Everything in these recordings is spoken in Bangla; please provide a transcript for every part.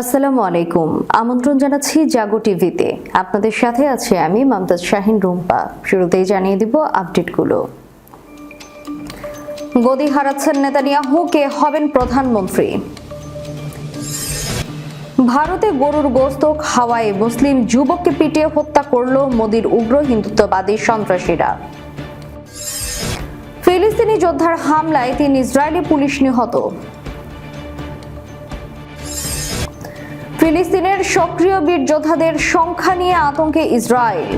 আসসালামু আলাইকুম। আমন্ত্রণ জানাচ্ছি জাগো টিভিতে। আপনাদের সাথে আছি আমি মমতাজ শাহিন রুম্পা। শুরুতেই জানিয়ে দিব আপডেটগুলো। গদি হারাচ্ছেন নেতানিয়াহু, কে হবেন প্রধানমন্ত্রী? ভারতে গরুর গোস্ত খাওয়ায় মুসলিম যুবককে পিটিয়ে হত্যা করল মোদির উগ্র হিন্দুত্ববাদী সন্ত্রাসীরা। ফিলিস্তিনি যোদ্ধার হামলায় তিন ইসরায়েলি পুলিশ নিহত। ফিলিস্তিনের সক্রিয় বীর যোদ্ধাদের সংখ্যা নিয়ে আতঙ্কে ইসরায়েল।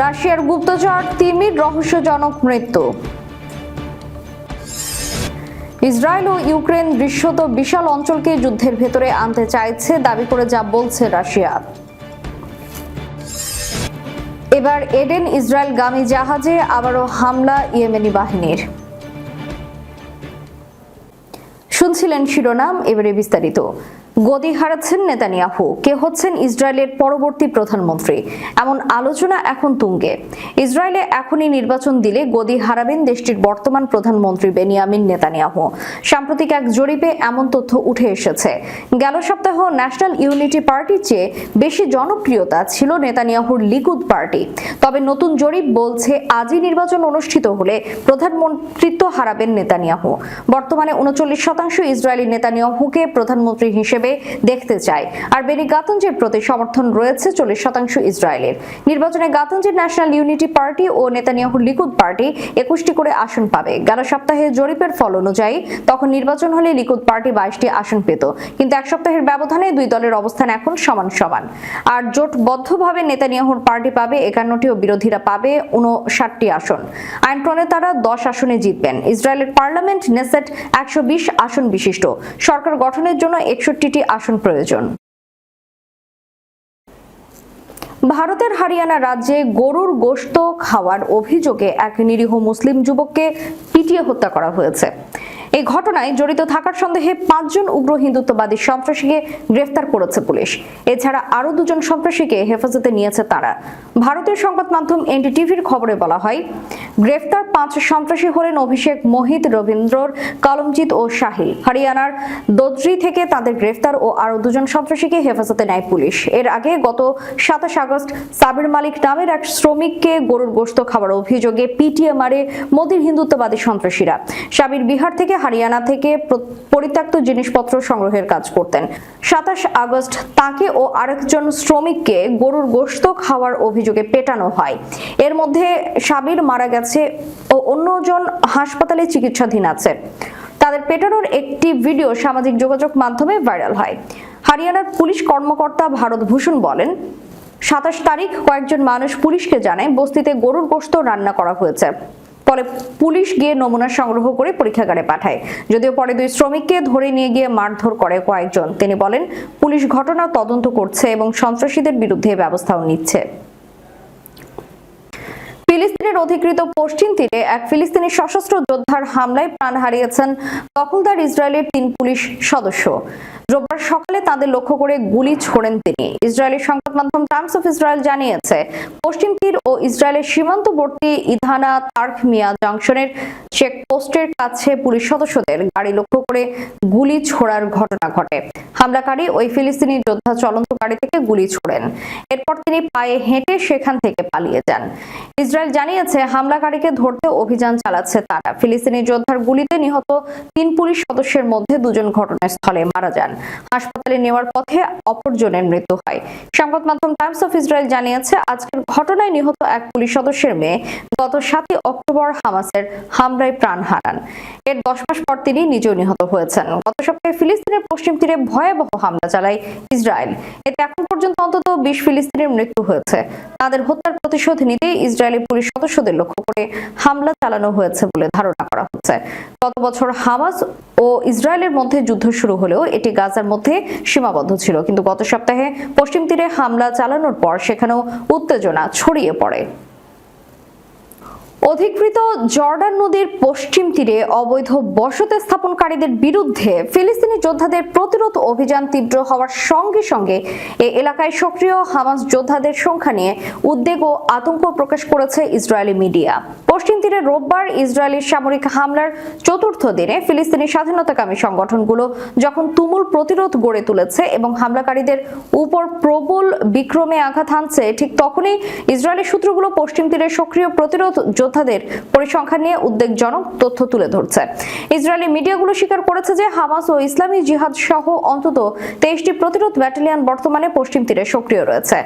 রাশিয়ার গুপ্তচর তিমির রহস্যজনক মৃত্যু। ইসরায়েল ও ইউক্রেন দৃশ্যত বিশাল অঞ্চলকে যুদ্ধের ভেতরে আনতে চাইছে, দাবি করে যা বলছে রাশিয়া। এবার এডেন ইসরায়েলগামী জাহাজে আবারও হামলা ইয়েমেনি বাহিনীর। শুনছিলেন শিরোনাম এবারে বিস্তারিত। গদি হারাচ্ছেন নেতানিয়াহু। কে হচ্ছেন ইসরায়েলের পরবর্তী প্রধানমন্ত্রী? এমন আলোচনা এখন তুঙ্গে। ইসরায়েলে এখনই নির্বাচন দিলে গদি হারাবেন দেশটির বর্তমান প্রধানমন্ত্রী বেনিয়ামিন নেতানিয়াহু। সাম্প্রতিক এক জরিপে এমন তথ্য উঠে এসেছে। গেল সপ্তাহ ন্যাশনাল ইউনিটি পার্টির চেয়ে বেশি জনপ্রিয়তা ছিল নেতানিয়াহুর লিকুদ পার্টি। তবে নতুন জরিপ বলছে আজই নির্বাচন অনুষ্ঠিত হলে প্রধানমন্ত্রিত্ব হারাবেন নেতানিয়াহু। বর্তমানে উনচল্লিশ শতাংশ ইসরায়েলি নেতানিয়াহুকে প্রধানমন্ত্রী হিসেবে দেখতে চায়। আর বেনি গাতঞ্জের প্রতি সমর্থন রয়েছে চল্লিশ শতাংশ ইসরায়েলের। নির্বাচনে গাতঞ্জের ন্যাশনাল ইউনিটি পার্টি ও নেতানিয়াহুর লিকুদ পার্টি একুশটি করে আসন পাবে। গেল সপ্তাহে জরিপের ফল অনুযায়ী তখন নির্বাচন হলে লিকুদ পার্টি বাইশটি আসন পেত। কিন্তু এক সপ্তাহের ব্যবধানে দুই দলের অবস্থান এখন সমান সমান। আর জোটবদ্ধভাবে নেতানিয়াহুর পার্টি পাবে একান্নটি ও বিরোধীরা পাবে উনষাটটি আসন। আইন প্রণেতারা দশ আসনে জিতবেন। ইসরায়েলের পার্লামেন্ট নেসেট একশো বিশ আসন বিশিষ্ট। সরকার গঠনের জন্য একষট্টিটি আসন প্রয়োজন। ভারতের হারিয়ানা রাজ্যে গরুর গোশত খাওয়ার অভিযোগে এক নিরীহ মুসলিম যুবককে পিটিয়ে হত্যা করা হয়েছে। এই ঘটনায় জড়িত থাকার সন্দেহে পাঁচজন উগ্র হিন্দুত্ববাদী সন্ত্রাসীকে গ্রেফতার করেছে পুলিশ। এছাড়া আরও দুজন সন্ত্রাসীকে হেফাজতে নিয়েছে তারা। ভারতীয় সংবাদ মাধ্যম এনডিটিভির খবরে বলা হয়, গ্রেফতার পাঁচ সন্ত্রাসী হলেন অভিষেক মোহিত, রবীন্দ্রর কলমজিৎ ও শাহিল। হরিয়ানার দোদ্রি থেকে তাদের গ্রেফতার ও আরও দুজন সন্ত্রাসীকে হেফাজতে নেয় পুলিশ। এর আগে গত সাতাশ আগস্ট সাবির মালিক নামের এক শ্রমিককে গরুর গোশত খাওয়ার অভিযোগে পিটিএ মারে মোদির হিন্দুত্ববাদী সন্ত্রাসীরা। সাবির বিহার থেকে হরিয়ানা থেকে পরিত্যক্ত জিনিসপত্র সংগ্রহের কাজ করতেন। সাতাশ আগস্ট তাকে ও আরেকজন শ্রমিককে গরুর গোশত খাওয়ার অভিযোগে পেটানো হয়। এর মধ্যে সাবির মারা গেছে ও অন্যজন হাসপাতালে চিকিৎসাধীন আছে। তাদের পেটানোর একটি ভিডিও সামাজিক যোগাযোগ মাধ্যমে ভাইরাল হয়। হরিয়ানার পুলিশ কর্মকর্তা ভারত ভূষণ বলেন, সাতাশ তারিখ কয়েকজন মানুষ পুলিশকে জানায় বস্তিতে গরুর গোশত রান্না করা হয়েছে। ফলে পুলিশ গিয়ে নমুনা সংগ্রহ করে পরীক্ষাগারে পাঠায়। যদিও পরে দুই শ্রমিককে ধরে নিয়ে গিয়ে মারধর করে কয়েকজন। তিনি বলেন, পুলিশ ঘটনা তদন্ত করছে এবং সন্ত্রাসীদের বিরুদ্ধে ব্যবস্থাও নিচ্ছে। ফিলিস্তিনের অধিকৃত পশ্চিম তীরে এক ফিলিস্তিনি সশস্ত্র যোদ্ধার হামলায় প্রাণ হারিয়েছেন দখলদার ইসরায়েলের তিন পুলিশ সদস্য। রোববার সকালে তাদের লক্ষ্য করে গুলি ছোড়েন তিনি। ইসরায়েলের সংবাদ মাধ্যম টাইমস অফ ইসরায়েল জানিয়েছে, পশ্চিম তীর ও ইসরায়েলের সীমান্তবর্তী ইধানা তার্ক মিয়া জংশনের চেকপোস্টের কাছে পুলিশ সদস্যদের গাড়ি লক্ষ্য করে গুলি ছোড়ার ঘটনা ঘটে। হামলাকারী ওই ফিলিস্তিনি যোদ্ধা চলন্ত গাড়ি থেকে গুলি ছোড়েন। এরপর তিনি পায়ে হেঁটে সেখান থেকে পালিয়ে যান। ইসরায়েল জানিয়েছে, হামলাকারীকে ধরতে অভিযান চালাচ্ছে তারা। ফিলিস্তিনি যোদ্ধার গুলিতে নিহত তিন পুলিশ সদস্যের মধ্যে দুজন ঘটনাস্থলে মারা যান। হাসপাতালে নেওয়ার পথে অপরজনের মৃত্যু হয়। সংবাদ মাধ্যম টাইমস অফ ইসরায়েল জানিয়েছে, আজকের ঘটনায় নিহত এক পুলিশ সদস্যের মেয়ে গত সাতই অক্টোবর হামাসের হামলায় প্রাণ হারান। এর দশ মাস পর তিনি নিজেও নিহত হয়েছেন। গত সপ্তাহে ফিলিস্তিনের পশ্চিম তীরে ভয়াবহ হামলা চালায় ইসরায়েল। এতে এখন পর্যন্ত অন্তত বিশ ফিলিস্তিনের মৃত্যু হয়েছে। তাদের হত্যার প্রতিশোধ নিতে ইসরায়েলি পুলিশ সদস্যদের লক্ষ্য করে হামলা চালানো হয়েছে বলে ধারণা করা হচ্ছে। গত বছর হামাস ও ইসরায়েলের মধ্যে যুদ্ধ শুরু হলেও এটি গাজার মধ্যে সীমাবদ্ধ ছিল। কিন্তু গত সপ্তাহে পশ্চিম তীরে হামলা চালানোর পর সেখানেও উত্তেজনা ছড়িয়ে পড়ে। অধিকৃত জর্ডান নদীর পশ্চিম তীরে অবৈধ বসতি স্থাপনকারীদের বিরুদ্ধে ফিলিস্তিনি যোদ্ধাদের প্রতিরোধ অভিযান তীব্র হওয়ার সঙ্গে সঙ্গে এ এলাকায় সক্রিয় হামাস যোদ্ধাদের সংখ্যা নিয়ে উদ্বেগ ও আতঙ্ক প্রকাশ করেছে ইসরায়েলি মিডিয়া। পশ্চিম তীরে রোববার ইসরায়েলি সামরিক হামলার চতুর্থ দিনে ফিলিস্তিনি স্বাধীনতাকামী সংগঠনগুলো যখন তুমুল প্রতিরোধ গড়ে তুলেছে এবং হামলাকারীদের উপর প্রবল বিক্রমে আঘাত হানছে, ঠিক তখনই ইসরায়েলি সূত্রগুলো পশ্চিম তীরে সক্রিয় প্রতিরোধ যোদ্ধাদের পরিসংখ্যান নিয়ে উদ্বেগজনক তথ্য তুলে ধরছে। ইসরায়েলি মিডিয়াগুলো স্বীকার করেছে যে হামাস ও ইসলামী জিহাদ সহ অন্তত তেইশটি প্রতিরোধ ব্যাটালিয়ন বর্তমানে পশ্চিম তীরে সক্রিয় রয়েছে,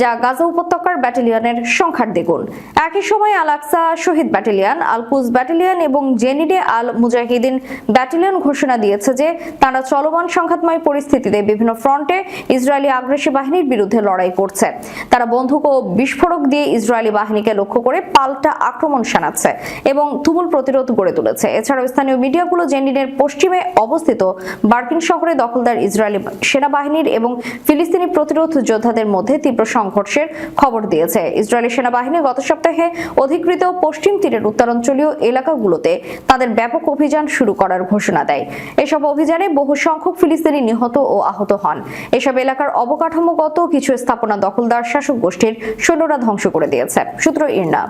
যা গাজা উপত্যকার ব্যাটালিয়নের সংখ্যার দ্বিগুণ। একই সময় আল আকসা শহীদ ব্যাটালিয়ন আলকুজ ব্যাটালিয়ন এবং জেনিডে আল মুজাহিদিন ব্যাটালিয়ন ঘোষণা দিয়েছে যে তারা চলমান সংঘাতময় পরিস্থিতিতে বিভিন্ন ফ্রন্টে ইসরায়েলি আগ্রাসী বাহিনীর বিরুদ্ধে লড়াই করছে। তারা বন্দুক ও বিস্ফোরক দিয়ে ইসরায়েলি বাহিনীকে লক্ষ্য করে পাল্টা আক্রমণ শানাচ্ছে এবং তুমুল প্রতিরোধ গড়ে তুলেছে। এছাড়াও স্থানীয় মিডিয়াগুলো জেনিনের পশ্চিমে অবস্থিত বার্কিন শহরে দখলদার ইসরায়েলি সেনাবাহিনীর এবং ফিলিস্তিনি প্রতিরোধ যোদ্ধাদের মধ্যে তীব্র সংঘর্ষের খবর দিয়েছে। ইসরায়েলি সেনাবাহিনী গত সপ্তাহে অধিকৃত পশ্চিম তীরের উত্তরাঞ্চলীয় এলাকাগুলোতে তাদের ব্যাপক অভিযান শুরু করার ঘোষণা দেয়। এসব অভিযানে বহু সংখ্যক ফিলিস্তিনি নিহত ও আহত হন। এসব এলাকার অবকাঠামোগত কিছু স্থাপনা দখলদার শাসক গোষ্ঠীর সৈন্যরা ধ্বংস করে দিয়েছে। সূত্র ইরনা।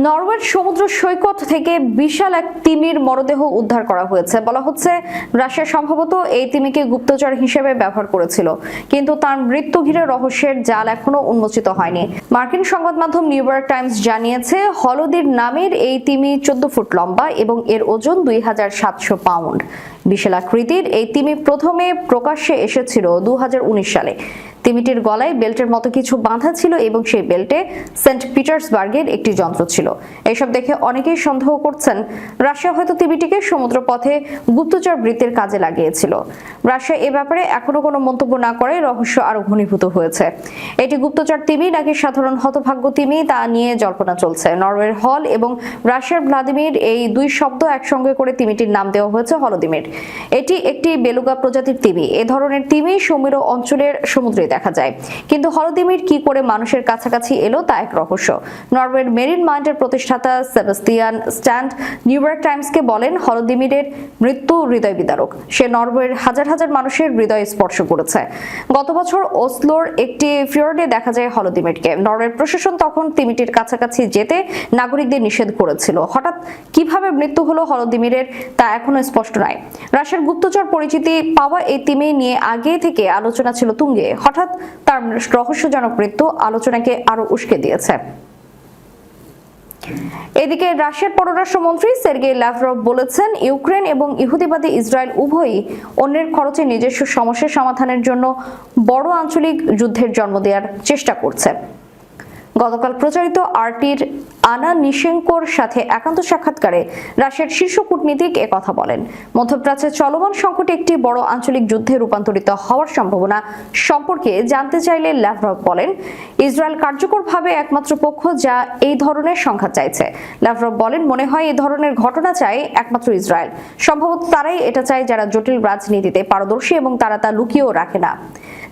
নরওয়ের সমুদ্র সৈকত থেকে বিশাল এক তিমির মরদেহ উদ্ধার করা হয়েছে। বলা হচ্ছে রাশিয়া সম্ভবত এই তিমিকে গুপ্তচর হিসেবে ব্যবহার করেছিল। কিন্তু তার মৃত্যু ঘিরে রহস্যের জাল এখনও উন্মোচিত হয়নি। মার্কিন সংবাদ মাধ্যম নিউ ইয়র্ক টাইমস জানিয়েছে, হলদির নামের এই তিমি চোদ্দ ফুট লম্বা এবং এর ওজন দুই হাজার সাতশো পাউন্ড। বিশাল আকৃতির এই তিমি প্রথমে প্রকাশ্যে এসেছিল দু হাজার উনিশ সালে। তিমিটির গলায় বেল্টের মতো কিছু বাঁধা ছিল এবং সেই বেল্টে সেন্ট পিটার্সবার্গের একটি যন্ত্র ছিল। এসব দেখে অনেকেই সন্দেহ করছেন, রাশিয়া হয়তো তিমিটিকে সমুদ্রপথে গুপ্তচর বৃত্তির কাজে লাগিয়েছিল। রাশিয়া এ ব্যাপারে এখনও কোনো মন্তব্য না করে রহস্য আরও ঘনীভূত হয়েছে। এটি গুপ্তচর তিমি নাকি সাধারণ হতভাগ্য তিমি তা নিয়ে জল্পনা চলছে। নরওয়ের হল এবং রাশিয়ার ভ্লাদিমির এই দুই শব্দ একসঙ্গে করে তিমিটির নাম দেওয়া হয়েছে হলদিমির। এটি একটি বেলুগা প্রজাতির তিমি। এ ধরনের তিমি সমীর অঞ্চলের সমুদ্রে দেখা যায়। কিন্তু হলদিমির কি করে মানুষের কাছাকাছি এলো তা এক রহস্য। নরওয়ের মেরিন মাইন্ডের প্রতিষ্ঠাতা সেবাস্টিয়ান স্ট্যান্ড নিউ ইয়র্ক টাইমসকে বলেন হলদিমিরের মৃত্যু হৃদয় বিদারক। সে নরওয়ের হাজার হাজার মানুষের হৃদয় স্পর্শ করেছে। গত বছর ওসলোর একটি ফিওর্ডে দেখা যায় হলদিমিরকে নরওয়ের প্রশাসন তখন তিমিটির কাছাকাছি যেতে নাগরিকদের নিষেধ করেছিল। হঠাৎ কীভাবে মৃত্যু হলো হলদিমিরের তা এখনও স্পষ্ট নয় রাশিয়ার গুপ্তচর পরিচিতি পাওয়া এই তিমি নিয়ে আগে থেকে আলোচনা ছিল তুঙ্গে। হঠাৎ তার রহস্যজনক মৃত্যু আলোচনাকে আরও উস্কে দিয়েছে। এদিকে রাশিয়ার পররাষ্ট্রমন্ত্রী সের্গেই ল্যাভরভ বলেছেন, ইউক্রেন এবং ইহুদিবাদী ইসরায়েল উভয়ই অন্যের খরচে নিজস্ব সমস্যার সমাধানের জন্য বড় আঞ্চলিক যুদ্ধের জন্ম দেওয়ার চেষ্টা করছে। গতকাল প্রচারিত আরটির আনা নিশেঙ্কোর সাথে একান্ত সাক্ষাৎকারে রাশিয়ার শীর্ষ কূটনীতিক কথা বলেন। মধ্যপ্রাচ্যে চলমান সংকট একটি বড় আঞ্চলিক যুদ্ধে রূপান্তরিত হওয়ার সম্ভাবনা সম্পর্কে জানতে চাইলে ল্যাভরভ বলেন, ইসরায়েল কার্যকরভাবে একমাত্র পক্ষ যা এই ধরনের সংখ্যা চাইছে। ল্যাভরভ বলেন, মনে হয় এই ধরনের ঘটনা চায় একমাত্র ইসরায়েল। সম্ভবত তারাই এটা চায় যারা জটিল রাজনীতিতে পারদর্শী এবং তারা তা লুকিয়েও রাখে না।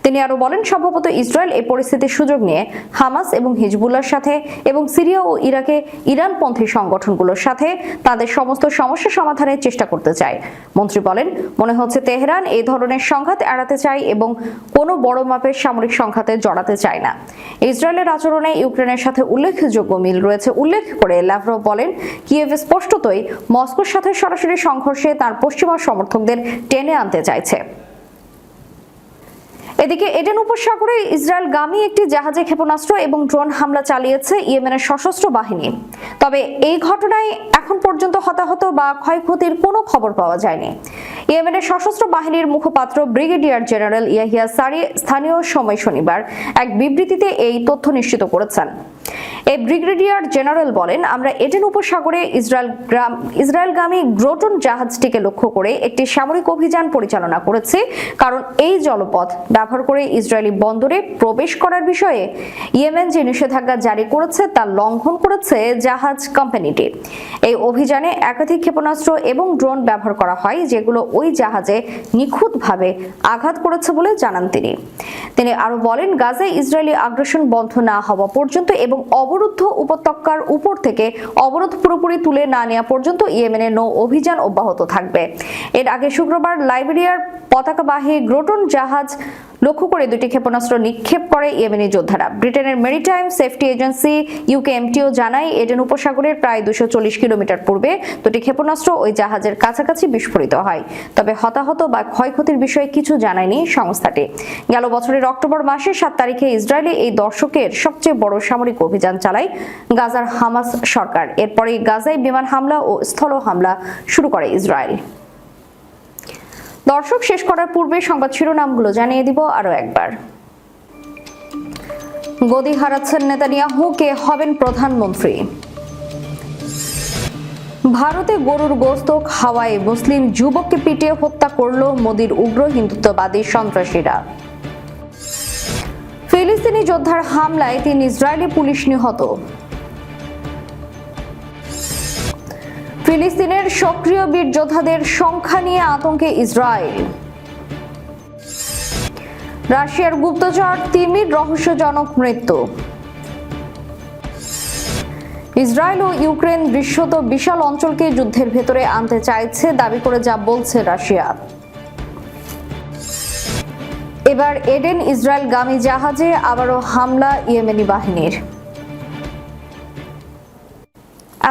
তিনি আরও বলেন, সম্ভবত ইসরায়েল এই পরিস্থিতির সুযোগ নিয়ে হামাস এবং হিজবুল্লার সাথে এবং সিরিয়া ও ইরাকে ইরানপন্থী সংগঠনগুলোর সাথে তাদের সমস্ত সমস্যা সমাধানের চেষ্টা করতে চায়। মন্ত্রী বলেন, মনে হচ্ছে তেহরান এই ধরনের সংঘাত এড়াতে চায় এবং কোনো বড় মাপের সামরিক সংঘাতে জড়াতে চায় না। ইসরায়েলের আচরণে ইউক্রেনের সাথে উল্লেখযোগ্য মিল রয়েছে। উল্লেখ করে ল্যাভরভ বলেন, কিয়েভ স্পষ্টতই মস্কোর সাথে সরাসরি সংঘর্ষে তার পশ্চিমা সমর্থকদের টেনে আনতে চাইছে। এদিকে এডেন উপসাগরে ইসরায়েল ইসরায়েলগামী একটি জাহাজে ক্ষেপণাস্ত্র এবং ড্রোন হামলা চালিয়েছে ইয়েমেনের সশস্ত্র বাহিনী। তবে এই ঘটনায় এখন পর্যন্ত হতাহত বা ক্ষয়ক্ষতির কোনো খবর পাওয়া যায়নি। ইয়েমেনের সশস্ত্র বাহিনীর মুখপাত্র ব্রিগেডিয়ার জেনারেল ইয়াহিয়া সারি স্থানীয় সময় শনিবার এক বিবৃতিতে এই তথ্য নিশ্চিত করেছেন। এই ব্রিগেডিয়ার জেনারেল বলেন, আমরা এডেন উপসাগরে ইসরায়েল গ্রাম ইসরায়েলগামী গ্রোটন জাহাজটিকে লক্ষ্য করে একটি সামরিক অভিযান পরিচালনা করেছি। কারণ এই জলপথ ব্যবহার করে ইসরায়েলি বন্দরে প্রবেশ করার বিষয়ে ইয়েমেন যে নিষেধাজ্ঞা জারি করেছে তা লঙ্ঘন করেছে জাহাজ কোম্পানিটি। এই অভিযানে একাধিক ক্ষেপণাস্ত্র এবং ড্রোন ব্যবহার করা হয়, যেগুলো ওই জাহাজে নিখুঁতভাবে আঘাত করেছে বলে জানান তিনি। তিনি আরও বলেন, গাজায় ইসরায়েলি আগ্রাসন বন্ধ না হওয়া পর্যন্ত এবং অবরুদ্ধ উপত্যকার উপর থেকে অবরোধ পুরোপুরি তুলে না নেওয়া পর্যন্ত ইয়েমেনে নৌ অভিযান অব্যাহত থাকবে। এর আগে শুক্রবার লাইবেরিয়ার পতাকাবাহী গ্রোটন জাহাজ লক্ষ্য করে দুটি ক্ষেপণাস্ত্র নিক্ষেপ করে ইয়েমেনি যোদ্ধারা। ব্রিটেনের মেরিটাইম সেফটি এজেন্সি ইউকেএমটিও জানায়, এডেন উপসাগরের প্রায় দুশো কিলোমিটার পূর্বে দুটি ক্ষেপণাস্ত্র ওই জাহাজের কাছাকাছি বিস্ফোরিত হয়। তবে হতাহত বা ক্ষয়ক্ষতির বিষয়ে কিছু জানায়নি সংস্থাটি। গেল বছরের অক্টোবর মাসে সাত তারিখে ইসরায়েলে এই দর্শকের সবচেয়ে বড় সামরিক অভিযান চালায় গাজার হামাস সরকার। এরপরে গাজায় বিমান হামলা ও স্থল হামলা শুরু করে ইসরায়েল। দর্শক শেষ করার পূর্বে সংবাদ শিরোনামগুলো জানিয়ে দিব আরও একবার। গদি হারাচ্ছেন নেতানিয়াহু, কে হবেন প্রধানমন্ত্রী? ভারতে গরুর গোস্ত খাওয়ায় মুসলিম যুবককে পিটিয়ে হত্যা করল মোদির উগ্র হিন্দুত্ববাদী সন্ত্রাসীরা। ফিলিস্তিনি যোদ্ধার হামলায় তিন ইসরায়েলি পুলিশ নিহত। ফিলিস্তিনের সক্রিয় বীর যোদ্ধাদের সংখ্যা নিয়ে আতঙ্কে ইসরায়েল। রাশিয়ার গুপ্তচর তিমির রহস্যজনক মৃত্যু। ইসরায়েল ও ইউক্রেন দৃশ্যত বিশাল অঞ্চলকে যুদ্ধের ভেতরে আনতে চাইছে, দাবি করে যা বলছে রাশিয়া। এবার এডেন ইসরায়েলগামী জাহাজে আবারও হামলা ইয়েমেনি বাহিনীর।